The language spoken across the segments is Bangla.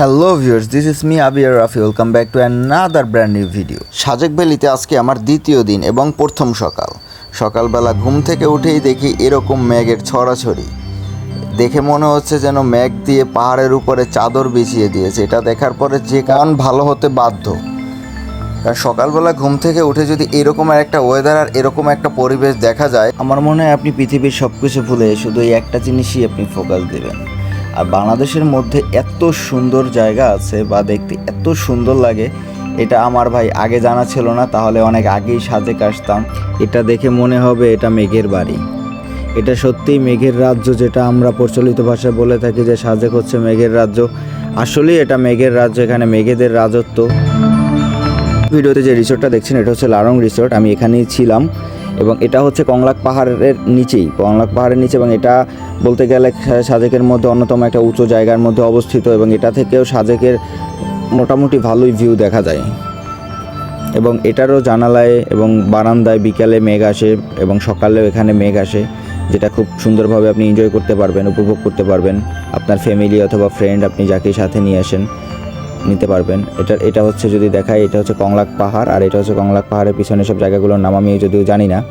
Hello viewers this is me Abiyar Rafi welcome back to another brand new video Sajek ভ্যালিতে আজকে আমার দ্বিতীয় দিন এবং প্রথম সকাল। সকালবেলা ঘুম থেকে উঠেই দেখি এরকম মেঘের ছড়াছড়ি। দেখে মনে হচ্ছে যেন মেঘ দিয়ে পাহাড়ের উপরে চাদর বিছিয়ে দিয়েছে। এটা দেখার পরে যে কারণ ভালো হতে বাধ্য। কারণ সকালবেলা ঘুম থেকে উঠে যদি এরকম আর একটা ওয়েদার আর এরকম একটা পরিবেশ দেখা যায় আমার মনে হয় আপনি পৃথিবীর সব কিছু ভুলে শুধু এই একটা জিনিসই আপনি ফোকাস দেবেন। আর বাংলাদেশের মধ্যে এত সুন্দর জায়গা আছে বা দেখতে এত সুন্দর লাগে, এটা আমার ভাই আগে জানা ছিল না, তাহলে অনেক আগেই সাজেক আসতাম এটা দেখে মনে হবে এটা মেঘের বাড়ি। এটা সত্যিই মেঘের রাজ্য যেটা আমরা প্রচলিত ভাষায় বলে থাকি যে সাজেক হচ্ছে মেঘের রাজ্য। আসলেই এটা মেঘের রাজ্য, এখানে মেঘেদের রাজত্ব। ভিডিওতে যে রিসোর্টটা দেখছেন, এটা হচ্ছে লারং রিসোর্ট আমি এখানেই ছিলাম। এবং এটা হচ্ছে কংলাক পাহাড়ের নিচেই, কংলাক পাহাড়ের নিচে এবং এটা বলতে গেলে সাজেকের মধ্যে অন্যতম একটা উঁচু জায়গার মধ্যে অবস্থিত এবং এটা থেকেও সাজেকের মোটামুটি ভালোই ভিউ দেখা যায়। এবং এটারও জানালায় এবং বারান্দায় বিকালে মেঘ আসে এবং সকালেও এখানে মেঘ আসে, যেটা খুব সুন্দরভাবে আপনি এনজয় করতে পারবেন, উপভোগ করতে পারবেন। আপনার ফ্যামিলি অথবা ফ্রেন্ড আপনি যাকে সাথে নিয়ে আসেন নিতে পারবেন। এটা এটা হচ্ছে যদি দেখায় এটা হচ্ছে কংলাক পাহাড়, আর এটা হচ্ছে কংলাক পাহাড়ের পিছনে সব জায়গাগুলোর নাম আমি যদিও জানি না।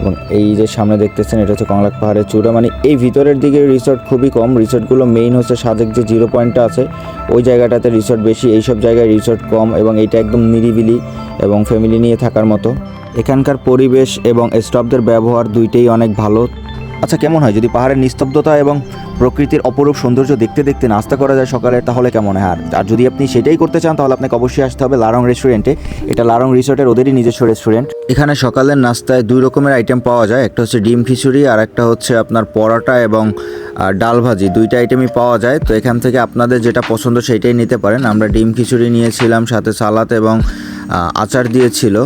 এবং এই যে সামনে দেখতেছেন, এটা হচ্ছে কংলাক পাহাড়ের চূড়া। মানে এই ভিতরের দিকে রিসোর্ট খুবই কম। রিসোর্টগুলো মেইন হচ্ছে সাজেক যে জিরো পয়েন্টটা আছে, ওই জায়গাটাতে রিসোর্ট বেশি। এইসব জায়গায় রিসোর্ট কম এবং এটা একদম নিরিবিলি এবং ফ্যামিলি নিয়ে থাকার মতো। এখানকার পরিবেশ এবং স্টাফদের ব্যবহার দুইটাই অনেক ভালো। আচ্ছা কেমন হয়? যদি পাহাড়ের নিস্তব্ধতা এবং প্রকৃতির অপরূপ সৌন্দর্য দেখতে দেখতে নাস্তা করা যায় সকালে, তাহলে কেমন হয়? আর যদি আপনি সেটাই করতে চান, তাহলে আপনাকে অবশ্যই আসতে হবে লারং রেস্টুরেন্টে। এটা লারং রিসোর্টের ওদেরই নিজস্ব রেস্টুরেন্ট। এখানে সকালের নাস্তায় দুই রকমের আইটেম পাওয়া যায়। একটা হচ্ছে ডিম খিচুড়ি, আর একটা হচ্ছে আপনার পরোটা এবং ডাল ভাজি। দুইটা আইটেমই পাওয়া যায়। তো এখান থেকে আপনাদের যেটা পছন্দ সেইটাই নিতে পারেন। আমরা ডিম খিচুড়ি নিয়েছিলাম, সাথে সালাদ এবং আচার দিয়েছিল।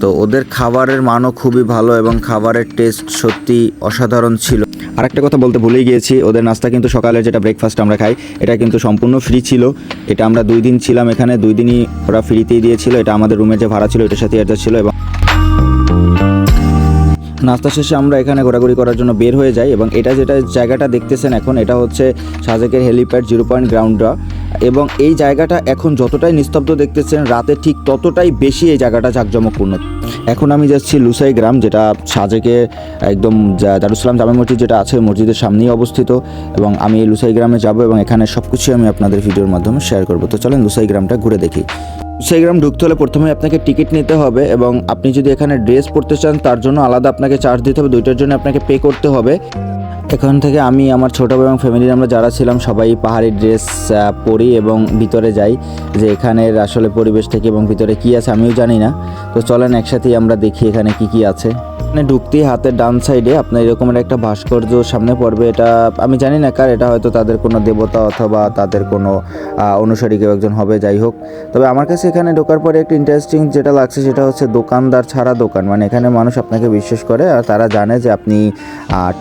তো ওদের খাবারের মানও খুবই ভালো এবং খাবারের টেস্ট সত্যি অসাধারণ ছিল। আরেকটা কথা বলতে ভুলেই গিয়েছি, ওদের নাস্তা কিন্তু সকালে যেটা ব্রেকফাস্ট আমরা খাই, এটা কিন্তু সম্পূর্ণ ফ্রি ছিল। এটা আমরা দুই দিন ছিলাম এখানে, দুই দিনই ওরা ফ্রিতেই দিয়েছিল, এটা আমাদের রুমের যে ভাড়া ছিল, এটার সাথে অ্যাডজাস্ট ছিল এবং নাস্তা শেষে আমরা এখানে ঘোরাঘুরি করার জন্য বের হয়ে যাই এবং এটা যেটা জায়গাটা দেখতেছেন এখন, এটা হচ্ছে সাজেকের হেলিপ্যাড জিরো পয়েন্ট গ্রাউন্ডটা এবং এই জায়গাটা এখন যতটাই নিস্তব্ধ দেখতেছেন, রাতে ঠিক ততটাই বেশি এই জায়গাটা জাঁকজমকপূর্ণ। এখন আমি যাচ্ছি লুসাই গ্রাম, যেটা সাজেকে একদম দারুসালাম জামে মসজিদ যেটা আছে, মসজিদের সামনেই অবস্থিত এবং আমি এই লুসাই গ্রামে যাব এবং এখানে সব কিছুই আমি আপনাদের ভিডিওর মাধ্যমে শেয়ার করব। তো চলেন লুসাই গ্রামটা ঘুরে দেখি। লুসাই গ্রাম ঢুকতে হলে প্রথমে আপনাকে টিকিট নিতে হবে এবং আপনি যদি এখানে ড্রেস পরতে চান, তার জন্য আলাদা আপনাকে চার্জ দিতে হবে, দুইটার জন্য আপনাকে পে করতে হবে। এখান থেকে আমি, আমার ছোট এবং ফ্যামিলির আমরা যারা ছিলাম, সবাই পাহাড়ি ড্রেস পরি এবং ভিতরে যাই। যে এখানের আসলে পরিবেশ থেকে এবং ভিতরে কি আছে আমিও জানি না। তো চলেন একসাথেই আমরা দেখি এখানে কি কি আছে। এখানে ঢুকতেই হাতের ডান সাইডে আপনার এরকমের একটা ভাস্কর্য সামনে পড়বে। এটা আমি জানি না কার, এটা হয়তো তাদের কোনো দেবতা অথবা তাদের কোনো অনুসারী কেউ একজন হবে, যাই হোক। তবে আমার কাছে এখানে ঢোকার পরে একটা ইন্টারেস্টিং যেটা লাগছে সেটা হচ্ছে দোকানদার ছাড়া দোকান। মানে এখানে মানুষ আপনাকে বিশ্বাস করে আর তারা জানে যে আপনি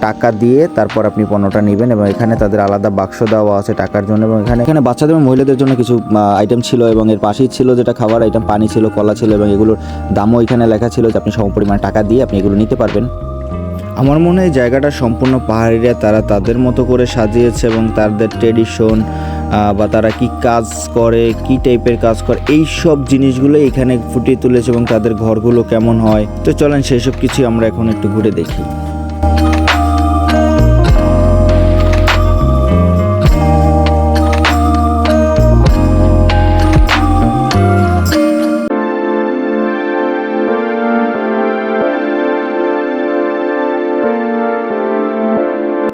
টাকা দিয়ে তারপর আপনি পণ্যটা নেবেন এবং এখানে তাদের আলাদা বাক্স দেওয়া আছে টাকার জন্য এবং এখানে এখানে বাচ্চাদের মহিলাদের জন্য কিছু আইটেম ছিল এবং এর পাশেই ছিল যেটা খাবার আইটেম পানি ছিল, কলা ছিল এবং এগুলোর দামও এখানে লেখা ছিল যে আপনি সম পরিমাণ টাকা দিয়ে আপনি এগুলো নিতে পারবেন। আমার মনে হয় জায়গাটা সম্পূর্ণ পাহাড়িরা তারা তাদের মতো করে সাজিয়েছে এবং তাদের ট্রেডিশন বা তারা কি কাজ করে, কি টাইপের কাজ করে এই সব জিনিসগুলো এখানে ফুটিয়ে তুলেছে এবং তাদের ঘরগুলো কেমন হয়। তো চলেন সেই সব কিছু আমরা এখন একটু ঘুরে দেখি।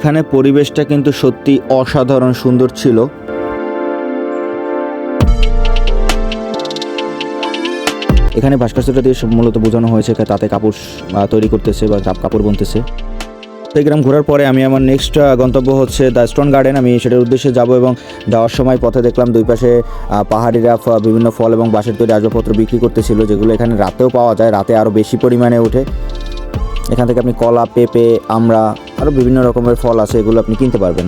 এখানে পরিবেশটা কিন্তু সত্যি অসাধারণ সুন্দর ছিল। এখানে ভাস্কর্যটা দিয়ে মূলত বোঝানো হয়েছে তাতে কাপড় তৈরি করতেছে বা কাপ- কাপড় বুনতেছে। গ্রাম ঘোরার পরে আমি আমার নেক্সট গন্তব্য হচ্ছে দ্য স্টোন গার্ডেন। আমি সেটার উদ্দেশ্যে যাব এবং যাওয়ার সময় পথে দেখলাম দুই পাশে পাহাড়িরা বিভিন্ন ফল এবং বাঁশের তৈরি আসবাবপত্র বিক্রি করতেছিল, যেগুলো এখানে রাতেও পাওয়া যায়, রাতে আরও বেশি পরিমাণে ওঠে। এখান থেকে আপনি কলা, পেঁপে, আমড়া আরও বিভিন্ন রকমের ফল আছে, এগুলো আপনি কিনতে পারবেন।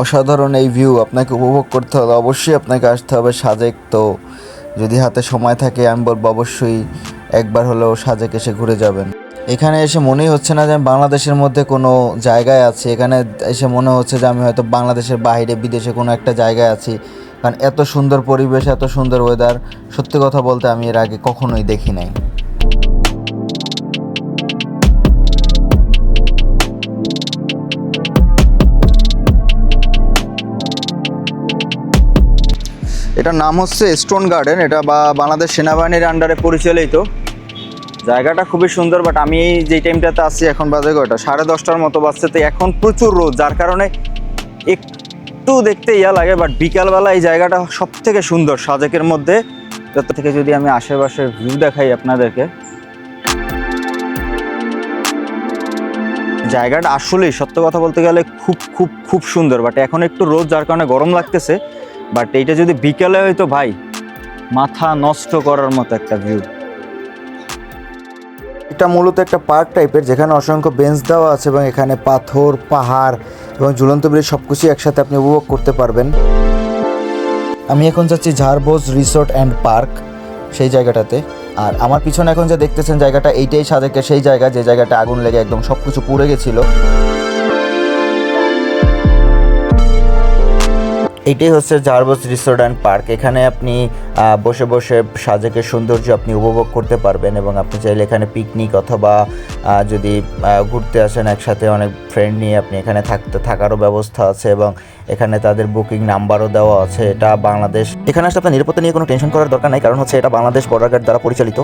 অসাধারণ এই ভিউ আপনাকে উপভোগ করতে হলে অবশ্যই আপনাকে আসতে হবে সাজেক। তো যদি হাতে সময় থাকে, আমি বলব অবশ্যই একবার হলেও সাজেক এসে ঘুরে যাবেন। এখানে এসে মনেই হচ্ছে না যে আমি বাংলাদেশের মধ্যে কোনো জায়গায় আছি। এখানে এসে মনে হচ্ছে যে আমি হয়তো বাংলাদেশের বাইরে, বিদেশে কোনো একটা জায়গায় আছি। কারণ এত সুন্দর পরিবেশ, এত সুন্দর ওয়েদার সত্যি কথা বলতে আমি এর আগে কখনোই দেখি নাই। এটার নাম হচ্ছে স্টোন গার্ডেন এটা বা বাংলাদেশ সেনাবাহিনীর আন্ডারে পরিচালিত। জায়গাটা খুবই সুন্দর বাট আমি যেই টাইমটাতে আসছি এখন বাজে কয়টা? সাড়ে দশটার মতো বাজছে। তো এখন প্রচুর রোদ, যার কারণে একটু দেখতে ইয়া লাগে বাট বিকালবেলা এই জায়গাটা সব থেকে সুন্দর সাজেকের মধ্যে। যত থেকে যদি আমি আশেপাশের ভিউ দেখাই আপনাদেরকে। জায়গাটা আসলেই সত্য কথা বলতে গেলে খুব খুব খুব সুন্দর বাট এখন একটু রোদ, যার কারণে গরম লাগতেছে। বাট এইটা যদি বিকেলে হয়তো ভাই, মাথা নষ্ট করার মতো একটা ভিউ এটা মূলত একটা পার্ক টাইপের, যেখানে অসংখ্য বেঞ্চ দেওয়া আছে এবং এখানে পাথর, পাহাড় এবং ঝুলন্ত ব্রিজ সব কিছুই একসাথে আপনি উপভোগ করতে পারবেন। আমি এখন যাচ্ছি ঝাড়বোজ রিসোর্ট অ্যান্ড পার্ক, সেই জায়গাটাতে। আর আমার পিছনে এখন যা দেখতেছেন জায়গাটা, এইটাই সাজেকে সেই জায়গা, যে জায়গাটা আগুন লেগে একদম সব কিছু পুড়ে গেছিল। এইটাই হচ্ছে জারবস রিসোর্ট অ্যান্ড পার্ক এখানে আপনি বসে বসে সাজেকের সৌন্দর্য আপনি উপভোগ করতে পারবেন এবং আপনি চাইলে এখানে পিকনিক অথবা যদি ঘুরতে আসেন একসাথে অনেক ফ্রেন্ড নিয়ে আপনি এখানে থাকতে, থাকারও ব্যবস্থা আছে এবং এখানে তাদের বুকিং নাম্বারও দেওয়া আছে। এটা বাংলাদেশ। এখানে আসলে আপনার নিরাপত্তা নিয়ে কোনো টেনশন করার দরকার নাই, কারণ হচ্ছে এটা বাংলাদেশ বর্ডার গার্ড দ্বারা পরিচালিত।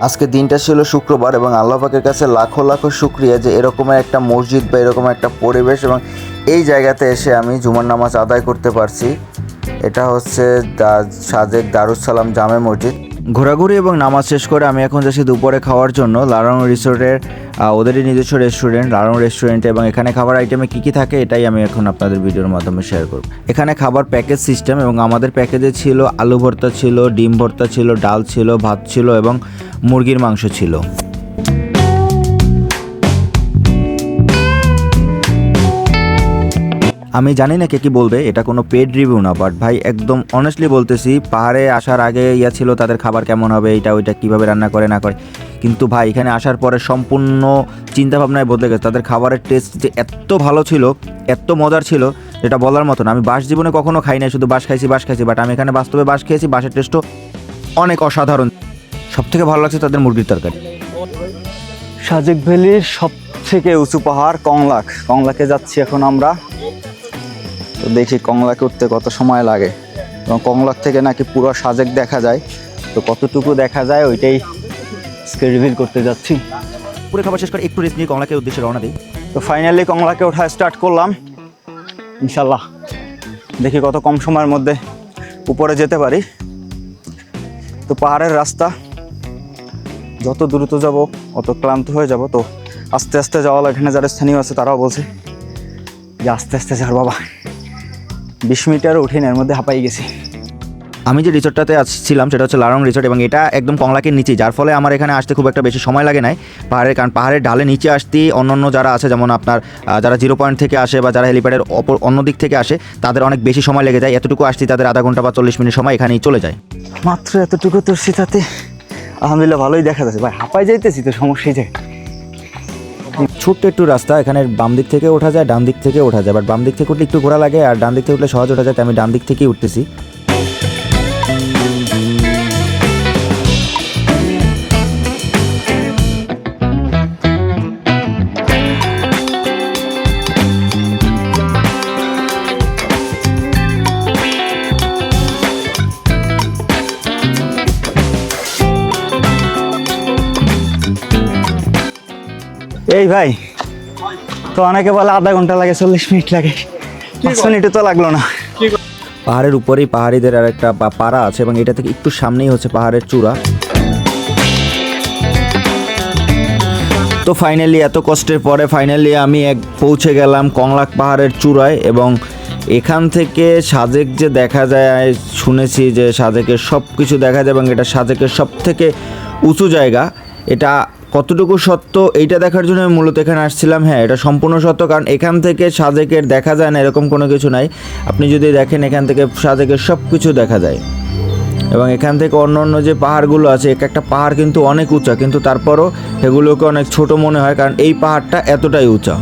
আজকে দিনটা ছিল শুক্রবার এবং আল্লাহ পাকের কাছে লাখো লাখো শুক্রিয়া যে এরকমের একটা মসজিদ বা এরকম একটা পরিবেশ এবং এই জায়গাতে এসে আমি জুমার নামাজ আদায় করতে পারছি। এটা হচ্ছে দা- সাজেক দারুসালাম জামে মসজিদ। ঘোরাঘুরি এবং নামাজ শেষ করে আমি এখন যাচ্ছি দুপুরে খাওয়ার জন্য লারং রিসোর্টের ওদেরই নিজস্ব রেস্টুরেন্ট লারং রেস্টুরেন্টে এবং এখানে খাবার আইটেমে কী কী থাকে এটাই আমি এখন আপনাদের ভিডিওর মাধ্যমে শেয়ার করব। এখানে খাবার প্যাকেজ সিস্টেম এবং আমাদের প্যাকেজে ছিল আলু ভর্তা ছিল, ডিম ভর্তা ছিল, ডাল ছিল, ভাত ছিল এবং মুরগির মাংস ছিল। আমি জানি না কে কি বলবে, এটা কোনো পেড রিভিউ না বাট ভাই একদম অনেস্টলি বলতেছি, পাহাড়ে আসার আগে ইয়া ছিল তাদের খাবার কেমন হবে, এটা ওইটা কীভাবে রান্না করে না করে। কিন্তু ভাই এখানে আসার পরে সম্পূর্ণ চিন্তা ভাবনায় বদলে গেছে, তাদের খাবারের টেস্ট যে এত ভালো ছিল, এত মজার ছিল যেটা বলার মতন আমি বাস জীবনে কখনো খাই নাই, শুধু বাস খাইছি বাস খাইছি বাট আমি এখানে বাস্তবে বাস খেয়েছি বাসের টেস্টও অনেক অসাধারণ। সব থেকে ভালো লাগছে তাদের মুরগির তরকারি। সাজেক ভ্যালির সব থেকে উঁচু পাহাড় কংলাক। কংলাকে যাচ্ছি এখন আমরা। তো দেখি কংলাকে উঠতে কত সময় লাগে। এবং কংলাক থেকে নাকি পুরো সাজেক দেখা যায়। তো কতটুকু দেখা যায় ওইটাই আজকে রিভিল করতে যাচ্ছি। পুরো খাবার শেষ করে একটু রেস্ট নিয়ে কমলাকে উদ্দেশ্যে রওনা দিই। তো ফাইনালি কংলাকে ওঠা স্টার্ট করলাম। ইনশাল্লাহ। দেখি কত কম সময়ের মধ্যে উপরে যেতে পারি। তো পাহাড়ের রাস্তা যত দ্রুত যাব অত ক্লান্ত হয়ে যাব। তো আস্তে আস্তে যাওয়া এখানে যারা স্থানীয় আছে তারাও বলছে যে আস্তে আস্তে যার বাবা। বিশ মিটার উঠিনি এর মধ্যে হাঁপাই গেছি। আমি যে রিসোর্টটাতে আসছিলাম সেটা হচ্ছে লারং রিসোর্ট এবং এটা একদম কংলাকের নিচে যার ফলে আমার এখানে আসতে খুব একটা বেশি সময় লাগে নাই। পাহাড়ের কারণ পাহাড়ের ঢালে নিচে আসতেই অন্যান্য যারা আছে যেমন আপনার যারা জিরো পয়েন্ট থেকে আসে বা যারা হেলিপ্যাডের অপর অন্য দিক থেকে আসে তাদের অনেক বেশি সময় লেগে যায়। এতটুকু আসতে তাদের আধা ঘণ্টা বা চল্লিশ মিনিট সময় এখানেই চলে যায়। মাত্র এতটুকু তোর শীতাতে আলহামদুলিল্লাহ ভালোই দেখা যাচ্ছে। ভাই হাঁপাই যাইতেছি তো সমস্যাই যায় ছোট্ট একটু রাস্তা এখানে বাম দিক থেকে ওঠা যায়, ডান দিক থেকে ওঠা যায়। বাট বাম দিক থেকে উঠলে একটু ঘোরা লাগে, আর ডান দিক থেকে উঠলে সহজ ওঠা যায় আমি ডান দিক থেকেই উঠতেছি। ভাই? তো অনেকে বলে আধা ঘণ্টা লাগে চল্লিশ মিনিট লাগে। পাঁচ মিনিটও তো লাগল না। পাহাড়ের উপরেই পাহাড়িদের আর একটা পা- পাড়া আছে এবং এটা থেকে একটু সামনেই হচ্ছে পাহাড়ের চূড়া। তো ফাইনালি এত কষ্টের পরে ফাইনালি আমি এক পৌঁছে গেলাম কংলাক পাহাড়ের চূড়ায় এবং এখান থেকে সাজেক যে দেখা যায় শুনেছি যে সাজেকের সব কিছু দেখা যায় এবং এটা সাজেকের সব থেকে উঁচু জায়গা। এটা কতটুকু সত্য এইটা দেখার জন্য আমি মূলত এখানে আসছিলাম। হ্যাঁ এটা সম্পূর্ণ সত্য, কারণ এখান থেকে সাজেকের দেখা যায় না, এরকম কোনো কিছু নাই। আপনি যদি দেখেন এখান থেকে সাজেকের সব কিছু দেখা যায়। এবং এখান থেকে অন্য অন্য যে পাহাড়গুলো আছে, এক একটা পাহাড় কিন্তু অনেক উঁচা, কিন্তু তারপরও এগুলোকে অনেক ছোট মনে হয়, কারণ এই পাহাড়টা এতটাই উঁচা।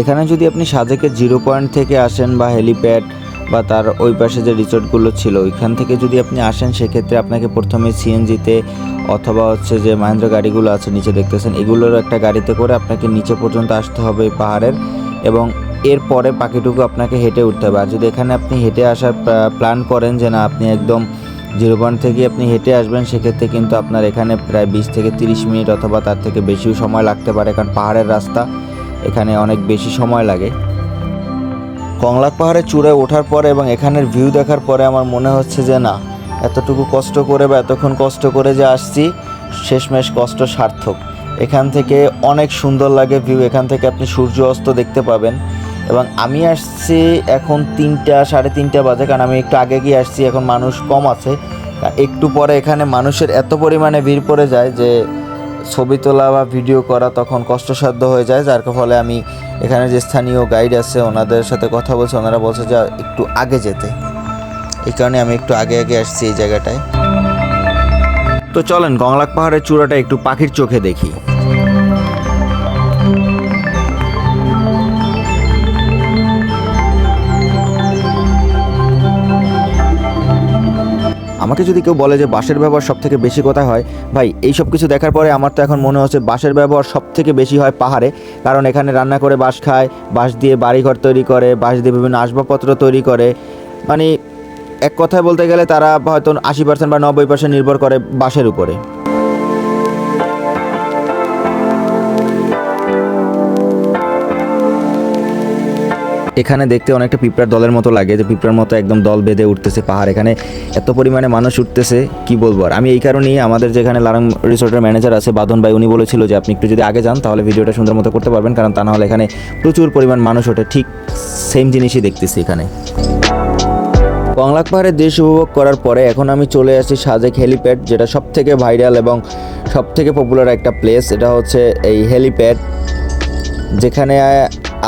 এখানে যদি আপনি সাজেকের জিরো পয়েন্ট থেকে আসেন বা হেলিপ্যাড বা তার ওই পাশে যে রিসোর্টগুলো ছিল, ওইখান থেকে যদি আপনি আসেন, সেক্ষেত্রে আপনাকে প্রথমে সিএনজিতে অথবা হচ্ছে যে মাহেন্দ্র গাড়িগুলো আছে নিচে দেখতেছেন এগুলোর একটা গাড়িতে করে আপনাকে নিচে পর্যন্ত আসতে হবে পাহাড়ের এবং এরপরে পাখিটুকু আপনাকে হেঁটে উঠতে হবে। আর যদি এখানে আপনি হেঁটে আসার প্ল্যান করেন যে না, আপনি একদম জিরো পয়েন্ট থেকে আপনি হেঁটে আসবেন, সেক্ষেত্রে কিন্তু আপনার এখানে প্রায় বিশ থেকে তিরিশ মিনিট অথবা তার থেকে বেশিও সময় লাগতে পারে, কারণ পাহাড়ের রাস্তা এখানে অনেক বেশি সময় লাগে। কংলাক পাহাড়ের চূড়ায় ওঠার পরে এবং এখানের ভিউ দেখার পরে আমার মনে হচ্ছে যে না, এতটুকু কষ্ট করে বা এতক্ষণ কষ্ট করে যে আসছি, শেষমেশ কষ্ট সার্থক। এখান থেকে অনেক সুন্দর লাগে ভিউ, এখান থেকে আপনি সূর্য অস্ত দেখতে পাবেন। এবং আমি আসছি এখন তিনটা, সাড়ে তিনটা বাজে, কারণ আমি একটু আগে গিয়ে আসছি, এখন মানুষ কম আছে। একটু পরে এখানে মানুষের এত পরিমাণে ভিড় পড়ে যায় যে ছবি তোলা বা ভিডিও করা তখন কষ্টসাধ্য হয়ে যায়, যার ফলে আমি এখানে যে স্থানীয় গাইড আছে, ওনাদের সাথে কথা বলছে, ওনারা বলছে যে একটু আগে যেতে। এই কারণে আমি একটু আগে আগে আসছি এই জায়গাটায়। তো চলেন, গংলাক পাহাড়ের চূড়াটা একটু পাখির চোখে দেখি। আমাকে যদি কেউ বলে যে বাঁশের ব্যবহার সব থেকে বেশি কোথায় হয়, ভাই, এই সব কিছু দেখার পরে আমার তো এখন মনে হচ্ছে বাঁশের ব্যবহার সব থেকে বেশি হয় পাহাড়ে। কারণ এখানে রান্না করে বাঁশ খায়, বাঁশ দিয়ে বাড়িঘর তৈরি করে, বাঁশ দিয়ে বিভিন্ন আসবাবপত্র তৈরি করে। মানে এক কথায় বলতে গেলে তারা হয়তো আশি পার্সেন্ট বা নব্বই পার্সেন্ট নির্ভর করে বাঁশের উপরে। এখানে দেখতে অনেকটা পিঁপড়ার দলের মতো লাগে, যে পিঁপড়ার মতো একদম দল বেঁধে উঠতেছে পাহাড়। এখানে এত পরিমাণে মানুষ উঠতেছে, কি বলব? আর আমি এই কারণেই আমাদের যেখানে লারাং রিসোর্টের ম্যানেজার আছে, বাদন ভাই, উনি বলেছিল যে আপনি একটু যদি আগে যান, তাহলে ভিডিওটা সুন্দর মতো করতে পারবেন, কারণ তা নাহলে এখানে প্রচুর পরিমাণ মানুষ ওঠে। ঠিক সেম জিনিসই দেখতেছি এখানে। কংলাক পাহাড়ের দেশ উপভোগ করার পরে এখন আমি চলে আসি সাজেক হেলিপ্যাড, যেটা সব থেকে ভাইরাল এবং সব থেকে পপুলার একটা প্লেস এটা হচ্ছে এই হেলিপ্যাড, যেখানে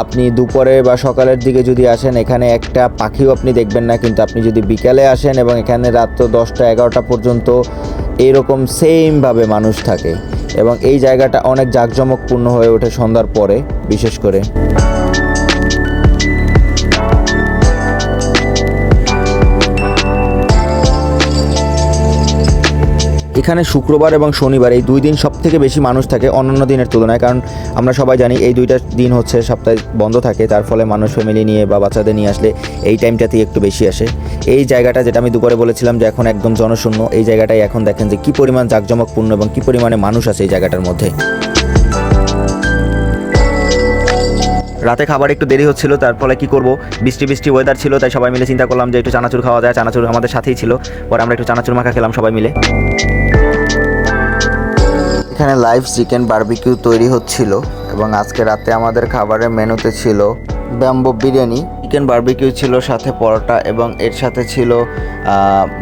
আপনি দুপুরে বা সকালের দিকে যদি আসেন, এখানে একটা পাখিও আপনি দেখবেন না, কিন্তু আপনি যদি বিকালে আসেন এবং এখানে রাত্র দশটা, এগারোটা পর্যন্ত এরকম সেমভাবে মানুষ থাকে এবং এই জায়গাটা অনেক জাঁকজমকপূর্ণ হয়ে ওঠে সন্ধ্যার পরে, বিশেষ করে। এখানে শুক্রবার এবং শনিবার এই দুই দিন সব থেকে বেশি মানুষ থাকে অন্যান্য দিনের তুলনায়, কারণ আমরা সবাই জানি এই দুইটা দিন হচ্ছে সপ্তাহে বন্ধ থাকে, তার ফলে মানুষ ফ্যামিলি নিয়ে বা বাচ্চাদের নিয়ে আসলে এই টাইমটাতেই একটু বেশি আসে। এই জায়গাটা যেটা আমি দুপুরে বলেছিলাম যে এখন একদম জনশূন্য, এই জায়গাটাই এখন দেখেন যে কী পরিমাণ জাঁকজমকপূর্ণ এবং কী পরিমাণে মানুষ আছে এই জায়গাটার মধ্যে। রাতে খাবার একটু দেরি হচ্ছিল, তার ফলে কী করব? বৃষ্টি বৃষ্টি ওয়েদার ছিল, তাই সবাই মিলে চিন্তা করলাম যে একটু চানাচুর খাওয়া যায়, চানাচুর আমাদের সাথেই ছিল। পরে আমরা একটু চানাচুর মাখা খেলাম সবাই মিলে। এখানে লাইভ চিকেন বার্বিকিউ তৈরি হচ্ছিল এবং আজকে রাতে আমাদের খাবারের মেনুতে ছিল ব্যাম্বো বিরিয়ানি। চিকেন বার্বিকিউ ছিল সাথে পরোটা এবং এর সাথে ছিল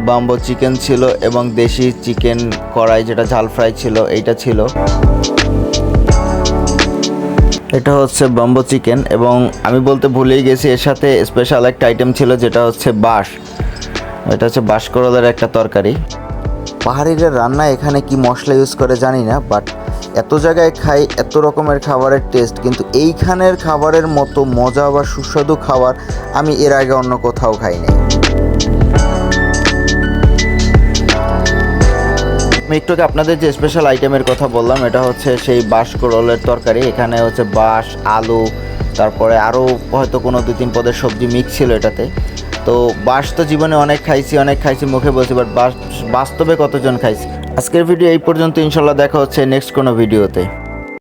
বাম্বো চিকেন ছিল এবং দেশি চিকেন কড়াই যেটা ঝাল ফ্রাই ছিল, এইটা ছিল। এটা হচ্ছে বাম্বো চিকেন এবং আমি বলতে ভুলেই গেছি, এর সাথে স্পেশাল একটা আইটেম ছিল যেটা হচ্ছে বাঁশ। এটা হচ্ছে বাঁশকরলের একটা তরকারি। পাহাড়িরা রান্না এখানে কি মশলা ইউজ করে জানি না বাট এত জায়গায় খাই, এত রকমের খাবারের টেস্ট কিন্তু এইখানের খাবারের মতো মজা বা সুস্বাদু খাবার আমি এর আগে অন্য কোথাও খাইনি আমি একটু আপনাদের যে স্পেশাল আইটেমের কথা বললাম, এটা হচ্ছে সেই বাঁশকরলের তরকারি, এখানে হচ্ছে বাঁশ, আলু, তারপরে আরও হয়তো কোনো দু তিন পদের সবজি মিক্স ছিল এটাতে। তো বাস তো জীবনে অনেক খাইছি অনেক খাইছি মুখে বলছি বাট বাস্তবে কতজন খাইছি? আজকের ভিডিও এই পর্যন্ত, ইনশাল্লাহ দেখা হচ্ছে নেক্সট কোনো ভিডিওতে